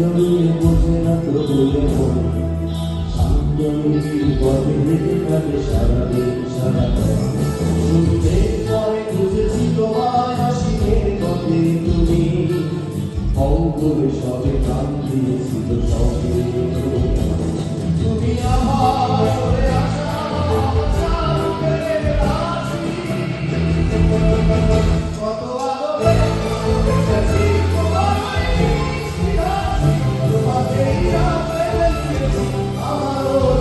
জড়িয়ে বসে না তোদের শান্তমুখী পথে যেতে পারে সারাদিন সারা শুনতে পরে বুঝেছি তোমার হাসিনের পথে তুমি অঙ্গরে সবে কান দিয়েছি তো সবে তুমি আমার Thank you. Oh.